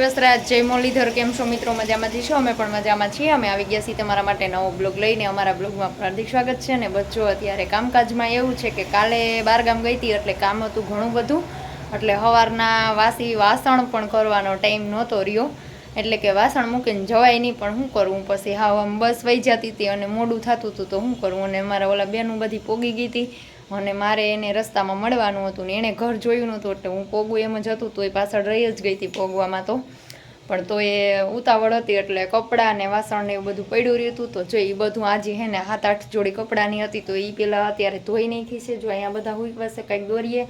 વસરાજ જય મુરલીધર, કેમ છો મિત્રો? મજામાંથી છો? અમે પણ મજામાં છીએ. અમે આવી ગયા છીએ તમારા માટે નવો બ્લોગ લઈને. અમારા બ્લોગમાં હાર્દિક સ્વાગત છે અને બચ્ચો, અત્યારે કામકાજમાં એવું છે કે કાલે બારગામ ગઈ હતી, એટલે કામ હતું ઘણું બધું. એટલે સવારના વાસી વાસણ પણ કરવાનો ટાઈમ નહોતો રહ્યો. એટલે કે વાસણ મૂકીને જવાય નહીં, પણ શું કરવું પછી હા બસ વહી જતી હતી અને મોડું થતું હતું, તો શું કરવું અને મારા ઓલા બેનું બધી પોગી ગઈ હતી. અને મારે એને રસ્તામાં મળવાનું હતું ને એણે ઘર જોયું નહોતું એટલે હું પોગું એમ જ હતું તો એ પાછળ રહી જ ગઈ હતી પોગવામાં તો. પણ તો એ ઉતાવળ હતી એટલે કપડાં ને વાસણ ને એવું બધું પડ્યું રહ્યું હતું, તો જો એ બધું આજે હે ને સાત આઠ જોડી કપડાની હતી, તો એ પેલા અત્યારે ધોઈ નાખી છે. જો અહીંયા બધા હુકવા છે, કંઈક દોરીએ,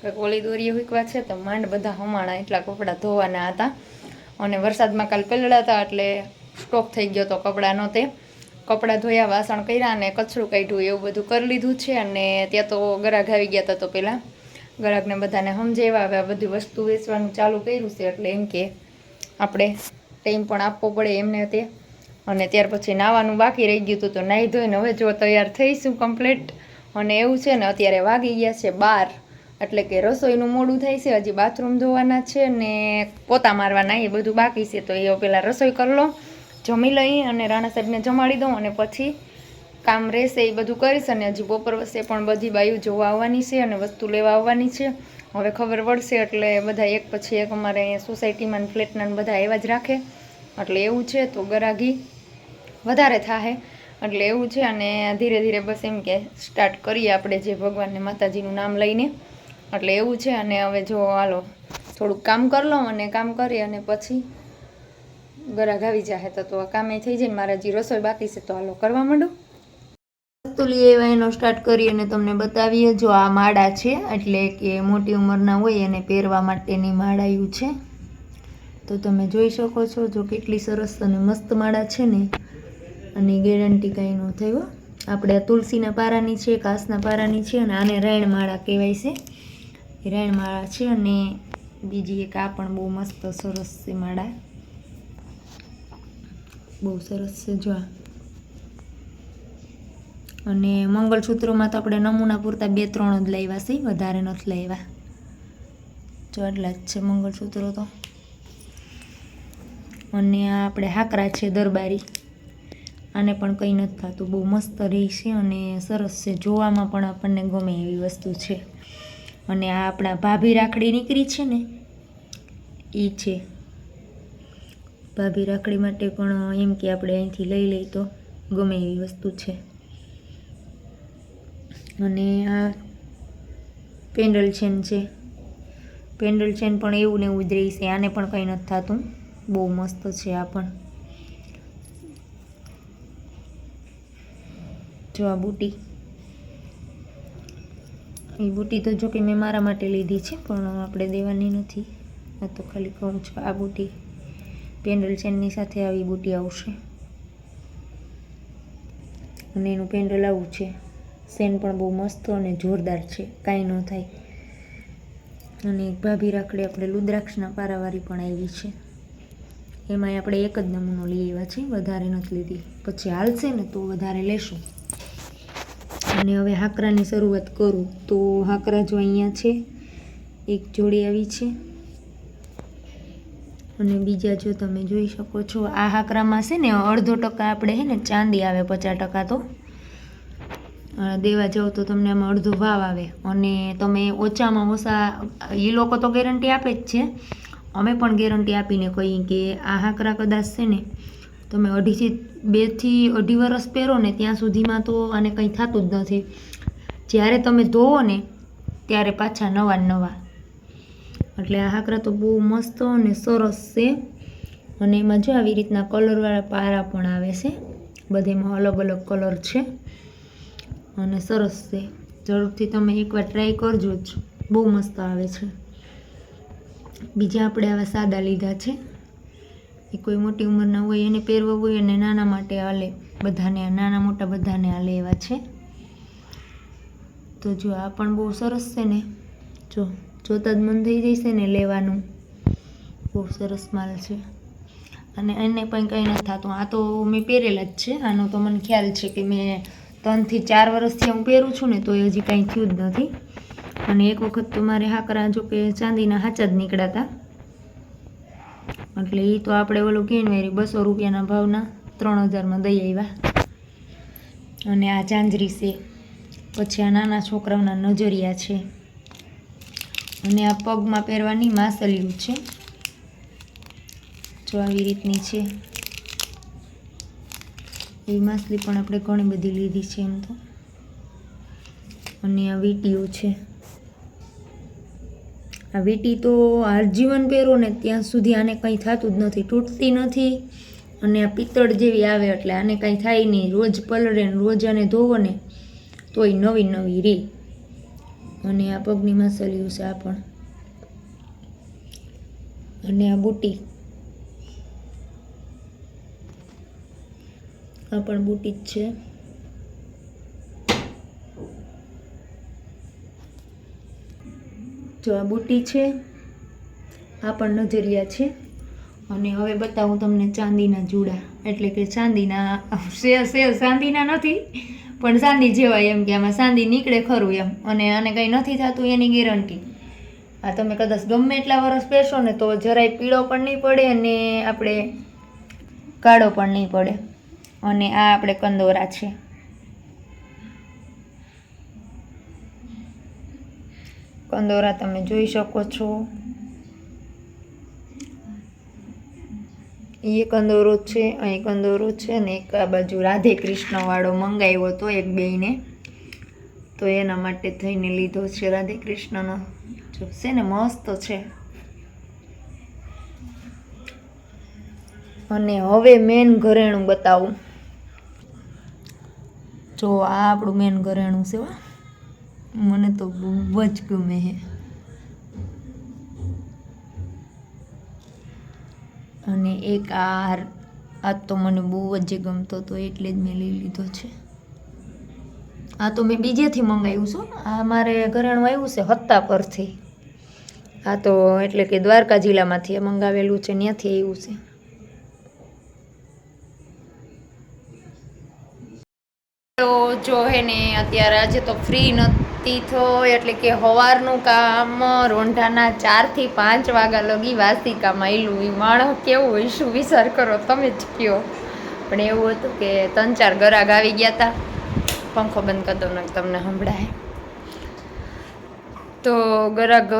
કંઈક ઓલી દોરીએ હુકવા છે, તો માંડ બધા હમાણા એટલા કપડાં ધોવાના હતા. અને વરસાદમાં કાલ પેલડા હતા એટલે સ્ટોક થઈ ગયો તો કપડાંનો તે કપડાં ધોયા, વાસણ કર્યા અને કચરું કાઢ્યું, એવું બધું કરી લીધું છે. અને ત્યાં તો ગરાગ આવી ગયા હતા તો પહેલાં ગરાગને બધાને સમજાવ્યા હવે આ બધી વસ્તુ વેચવાનું ચાલુ કર્યું છે. એટલે એમ કે આપણે ટાઈમ પણ આપવો પડે એમને તે. અને ત્યાર પછી નાવાનું બાકી રહી ગયું હતું તો નાહી ધોઈને હવે જો તૈયાર થઈશું કમ્પ્લીટ અને એવું છે ને અત્યારે વાગી ગયા છે બાર. એટલે કે રસોઈનું મોડું થાય છે. હજી બાથરૂમ ધોવાના છે ને પોતા મારવાના એ બધું બાકી છે. તો એ પહેલાં રસોઈ કરી લો. જમી લઈ અને રાણા સાહેબને જમાડી દઉં અને પછી કામ રહેશે એ બધું કરીશ અને હજી બપોર વચ્ચે પણ બધી બાયું જોવા આવવાની છે અને વસ્તુ લેવા આવવાની છે. હવે ખબર પડશે એટલે બધા એક પછી એક અમારે સોસાયટીમાં ફ્લેટના બધા એવા જ રાખે. એટલે એવું છે તો ગરાગી વધારે થાહે. એટલે એવું છે અને ધીરે ધીરે બસ એમ કે સ્ટાર્ટ કરીએ આપણે જે ભગવાનને માતાજીનું નામ લઈને. એટલે એવું છે અને હવે જો હાલો થોડુંક કામ કરી લઉં અને કામ કરી અને પછી ગરાગ આવી જાય તો તો આ કામે થઈ જાય મારે હજી રસોઈ બાકી છે તો હાલો કરવા માંડું. વસ્તુ એવા એનો સ્ટાર્ટ કરી અને તમને બતાવીએ, જો આ માળા છે, એટલે કે મોટી ઉંમરના હોય એને પહેરવા માટેની માળાયું છે. તો તમે જોઈ શકો છો જો કેટલી સરસ અને મસ્ત માળા છે ને. અને ગેરંટી કાંઈ ન થયો આપણે આ તુલસીના પારાની છે કાસના પારાની છે અને આને રાયણ માળા કહેવાય છે. એ રાયણ માળા છે અને બીજી એક આ પણ બહુ મસ્ત સરસ છે માળા. બહુ સરસ છે, જો અને મંગળસૂત્રોમાં તો આપણે નમૂના પૂરતા બે ત્રણ જ લાવ્યા છે, વધારે નથી લાવ્યા. જો એટલા જ છે મંગળસૂત્રો તો. અને આ આપણે હાકરા છે દરબારી. આને પણ કંઈ નથી થતું, બહુ મસ્ત રહી છે અને સરસ છે, જોવામાં પણ આપણને ગમે એવી વસ્તુ છે. અને આ આપણા ભાભી રાખડી નીકળી છે ને એ છે. ભાભી રાખડી માટે પણ એમ કે આપણે અહીંથી લઈ લઈ તો ગમે એવી વસ્તુ છે. અને આ પેન્ડલ ચેન છે. પેન્ડલ ચેન પણ એવું ને એવું જ રહી છે. આને પણ કંઈ નથી થતું. બહુ મસ્ત છે આ પણ. જો આ બુટી. એ બુટી તો જો કે મેં મારા માટે લીધી છે, પણ આપણે દેવાની નથી. આ તો ખાલી કહું છું આ બુટી. પેન્ડલ ચેનની સાથે આવી બુટી આવશે. અને એનું પેન્ડલ આવું છે. સેન પણ બહુ મસ્ત અને જોરદાર છે. કાંઈ ન થાય. અને એક ભાભી રાખડી આપણે લુદ્રાક્ષના પારાવાળી પણ આવી છે. એમાંય આપણે એક જ નમૂનો લઈ આવ્યા છે. વધારે નથી લીધી. પછી હાલશે ને તો વધારે લેશું. અને હવે હાકરાની શરૂઆત કરું તો હાકરા જો અહીંયા છે. એક જોડી આવી છે. અને બીજા જો તમે જોઈ શકો છો, આ હાકરામાં છે ને અડધો ટકા આપણે છે ને ચાંદી આવે, પચાસ ટકા તો. દેવા જાઓ તો તમને આમાં અડધો ભાવ આવે. અને તમે ઓછામાં ઓછા એ લોકો તો ગેરંટી આપે જ છે. અમે પણ ગેરંટી આપીને કહીએ કે આ હાકરા કદાચ છે ને, તમે અઢીથી, બેથી અઢી વરસ પહેરો ને ત્યાં સુધીમાં તો આને કંઈ થતું જ નથી. જ્યારે તમે ધોવો ને, ત્યારે પાછા નવા નવા. એટલે આ હાકરા તો બહુ મસ્ત અને સરસ છે. અને એમાં જો આવી રીતના કલરવાળા પારા પણ આવે છે. બધેમાં અલગ અલગ કલર છે. અને સરસ છે. જરૂરથી તમે એકવાર ટ્રાય કરજો જ. બહુ મસ્ત આવે છે. બીજા આપણે આવા સાદા લીધા છે. એ કોઈ મોટી ઉંમરના હોય એને પહેરવા હોય અને નાના માટે હાલે. બધાને નાના મોટા બધાને હાલે એવા છે. તો જો આ પણ બહુ સરસ છે ને. જો. જોતા જ મન થઈ જશે ને લેવાનું. બહુ સરસ માલ છે. અને એને પણ કંઈ નથી થતું. આ તો મેં પહેરેલા જ છે. આનો તો મને ખ્યાલ છે કે મેં ત્રણથી ચાર વર્ષથી હું પહેરું છું ને તો એ હજી કાંઈ થયું જ નથી. અને એક વખત તો મારે હાકરા જો કે ચાંદીના હાચા જ નીકળ્યા એટલે એ તો આપણે ઓલું કેનવેરી બસો રૂપિયાના ભાવના ત્રણ હજારમાં દઈ આવ્યા. અને આ ચાંજરી છે. પછી આ નાના છોકરાઓના નજરિયા છે. અને આ પગમાં પહેરવાની માસલીઓ છે. જો આવી રીતની છે, એવી માછલી પણ આપણે ઘણી બધી લીધી છે એમ તો. અને આ વીટીઓ છે. આ વીટી તો આજીવન પહેરો ને ત્યાં સુધી આને કંઈ થતું જ નથી, તૂટતી નથી. અને આ પિત્તળ જેવી આવે એટલે આને કાંઈ થાય નહીં, રોજ પલળે ને રોજ આને ધોવો ને તોય નવી નવી રે. અને આ પગની માસલિયું આ પણ. અને આ બુટી. આ પણ બુટી જ છે. જો આ બુટી છે, આ પણ નજરિયા છે. અને હવે બતાવું તમને ચાંદીના જુડા. એટલે કે ચાંદીના ચાંદીના નથી પણ સાંદી જેવાય એમ કે આમાં સાંદી નીકળે ખરું એમ. અને આને કંઈ નથી થતું એની ગેરંટી. આ તમે કદાચ ગમે એટલા વર્ષ પહેરશો ને તો જરાય પીળો પણ નહીં પડે અને આપણે કાળો પણ નહીં પડે. અને આ આપણે કંદોરા છે. કંદોરા તમે જોઈ શકો છો. એ કંદોરો છે અહીં કંદોરો છે ને એક આ બાજુ રાધે કૃષ્ણવાળો મંગાવ્યો હતો એક બેયને. તો એના માટે થઈને લીધો છે રાધે કૃષ્ણનો. જો છે ને મસ્ત છે. અને હવે મેન ઘરેણું બતાવું. જો આ આપણું મેન ઘરેણું છે હો. મને તો બહુ જ ગમે છે. અને એક આ હાર આ તો મને બહુ જ ગમતો હતો, એટલે જ મેં લઈ લીધો છે. આ તો મેં બીજેથી મંગાવ્યું છું આ મારે ઘરેણું આવ્યું છે હત્તા પરથી. આ તો એટલે કે દ્વારકા જિલ્લામાંથી મંગાવેલું છે, ત્યાંથી આવ્યું છે. તો જો હે ને, અત્યારે આજે તો ફ્રી નથી. થો એટલે કે સવારનું કામ રોંઢાના ચારથી પાંચ વાગ્યા લગી વાસિકામાં કામ આવેલું એ માણસ કેવું હોય શું વિચાર કરો, તમે જ કયો. પણ એવું હતું કે ત્રણ ચાર ગરાગ આવી ગયા હતા પંખો બંધ કરી દો તમને સંભળાય. તો ગરાગ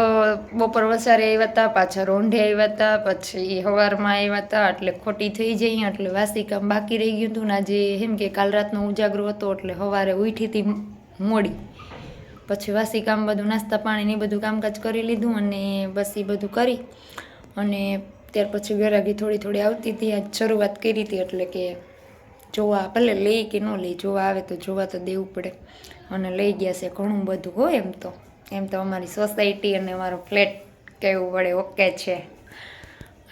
બપોર વસારે આવ્યા હતા પાછા રોંઢે આવ્યા હતા પછી સવારમાં આવ્યા હતા એટલે ખોટી થઈ જઈ, એટલે વાસી કામ બાકી રહી ગયું હતું ને આજે એમ કે કાલ રાતનો ઉજાગરો હતો, એટલે સવારે ઉઠી હતી મોડી. પછી વાસી કામ બધું નાસ્તા પાણી ને બધું કામકાજ કરી લીધું અને બસ એ બધું કરી. અને ત્યાર પછી વેરાગી થોડી થોડી આવતી હતી, આજ શરૂઆત કરી હતી એટલે કે જોવા, ભલે લઈ કે ન લઈ, જોવા આવે તો જોવા તો દેવું પડે. અને લઈ ગયા છે ઘણું બધું હોય એમ તો. એમ તો અમારી સોસાયટી અને અમારો ફ્લેટ કહેવું પડે ઓકે છે.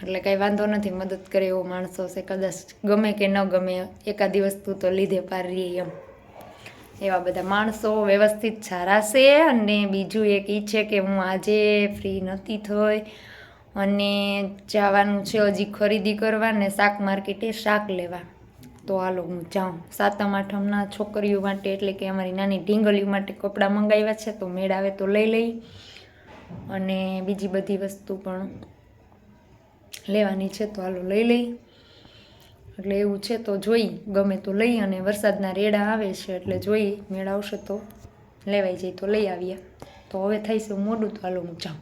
એટલે કાંઈ વાંધો નથી, મદદ કરે એવો માણસો છે. કદાચ ગમે કે ન ગમે, એકાદી વસ્તુ તો લીધે પાર રહીએ એમ. એવા બધા માણસો વ્યવસ્થિત સારા છે અને બીજું એક એ છે કે હું આજે ફ્રી નથી થઈ અને જવાનું છે હજી ખરીદી કરવા ને શાક માર્કેટે શાક લેવા. તો હાલો હું જાઉં. સાતમ આઠમના છોકરીઓ માટે એટલે કે અમારી નાની ઢીંગલીઓ માટે કપડાં મંગાવ્યા છે, તો મેળ આવે તો લઈ લઈ. અને બીજી બધી વસ્તુ પણ લેવાની છે, તો હાલો લઈ લઈ. એટલે એવું છે તો જોઈ, ગમે તો લઈ અને વરસાદના રેડા આવે છે એટલે જોઈ મેળ આવશે તો લેવાઈ જાય તો લઈ આવીએ. તો હવે થઈ છે મોડું, તો હાલો હું જાઉં.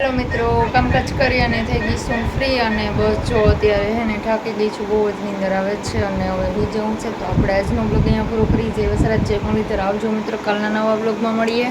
હેલો મિત્રો, કામકાજ કરી અને થઈ ગઈ છું ફ્રી અને બસ જો અત્યારે હે ને ઠાકી છું, બહુ જ નીંદર આવે છે અને હવે બીજે જવું છે, તો આપણે આજનો બ્લોગ અહીંયા પૂરો કરી જઈએ વસરાજ જે પણ આવજો મિત્રો, કાલના નવા બ્લોગમાં મળીએ.